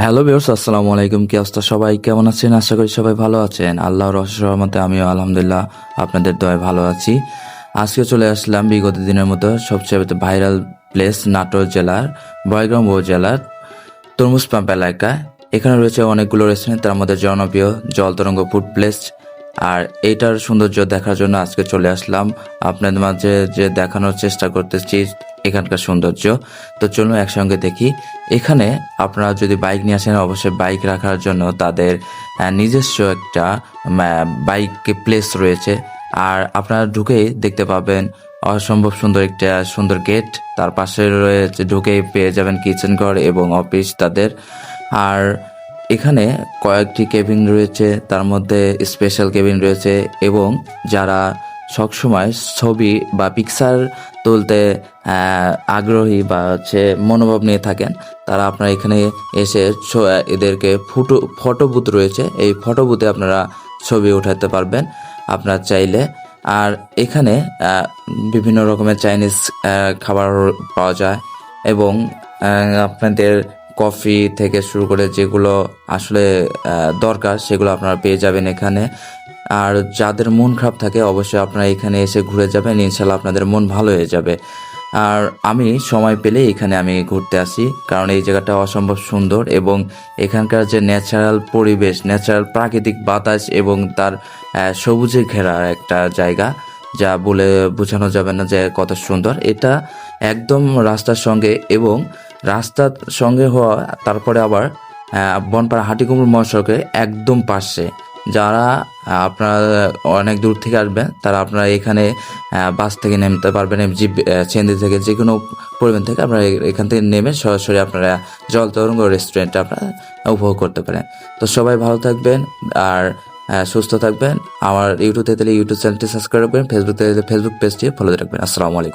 Hello বিয়র্স আসসালামু আলাইকুম। কি অবস্থা সবাই? কেমন আছেন? আশা করি সবাই ভালো আছেন। আল্লাহ রহমতে আমিও আলহামদুলিল্লাহ আপনাদের দয় ভালো আছি। আজকে চলে আসলাম বিগত দিনের মতো সবচেয়ে ভাইরাল প্লেস নাটোর জেলার, বয়গ্রাম উপজেলার তরমুজ পাম্প এলাকায়। এখানে রয়েছে অনেকগুলো রেস্টুরেন্ট তার মধ্যে জনপ্রিয় জল তরঙ্গ ফুড প্লেস আর এইটার সৌন্দর্য দেখার জন্য আজকে চলে আসলাম। আপনাদের মাঝে যে দেখানোর চেষ্টা করতেছি এখানকার সৌন্দর্য। তো চলুন একসঙ্গে দেখি। এখানে আপনারা যদি বাইক নিয়ে আসেন, অবশ্যই বাইক রাখার জন্য তাদের নিজস্ব একটা বাইক প্লেস রয়েছে। আর আপনারা ঢুকেই দেখতে পাবেন অসম্ভব সুন্দর একটা সুন্দর গেট তার পাশে রয়েছে, ঢুকেই পেয়ে যাবেন কিচেন ঘর এবং অফিস তাদের। আর এখানে কয়েকটি কেবিন রয়েছে, তার মধ্যে স্পেশাল কেবিন রয়েছে এবং যারা সবসময় ছবি বা পিকচার তুলতে আগ্রহী বা হচ্ছে মনোভাব নিয়ে থাকেন, তারা আপনারা এখানে এসে এদেরকে ফটো ফটো বুথ রয়েছে, এই ফটো বুথে আপনারা ছবি উঠাতে পারবেন আপনার চাইলে। আর এখানে বিভিন্ন রকমের চাইনিজ খাবার পাওয়া যায় এবং আপনাদের কফি থেকে শুরু করে যেগুলো আসলে দরকার, সেগুলো আপনারা পেয়ে যাবেন এখানে। আর যাদের মন খারাপ থাকে, অবশ্যই আপনারা এখানে এসে ঘুরে যাবেন ইনশাল্লাহ আপনাদের মন ভালো হয়ে যাবে। আর আমি সময় পেলে এখানে আমি ঘুরতে আসি, কারণ এই জায়গাটা অসম্ভব সুন্দর এবং এখানকার যে ন্যাচারাল পরিবেশ ন্যাচারাল প্রাকৃতিক বাতাস এবং তার সবুজে ঘেরা একটা জায়গা, যা বলে বোঝানো যাবে না যে কত সুন্দর। এটা একদম রাস্তার সঙ্গে এবং রাস্তার সঙ্গে হওয়া, তারপরে আবার বনপাড়া হাটিকুমুর মহাসড়কের একদম পাশে। যারা আপনারা অনেক দূর থেকে আসবেন, তারা আপনারা এখানে বাস থেকে নেমতে পারবেন জিপ চেন্দি থেকে যে কোনো পরিবহন থেকে আপনারা এখান থেকে নেমে সরাসরি আপনারা জল তরঙ্গ রেস্টুরেন্টে আপনারা উপভোগ করতে পারেন। তো সবাই ভালো থাকবেন আর সুস্থ থাকবেন। আমার ইউটিউব থেকে ইউটিউব চ্যানেলটি সাবস্ক্রাইব করবেন ফেসবুক থেকে ফেসবুক পেজটি ফলো রাখবেন। আসসালামু আলাইকুম।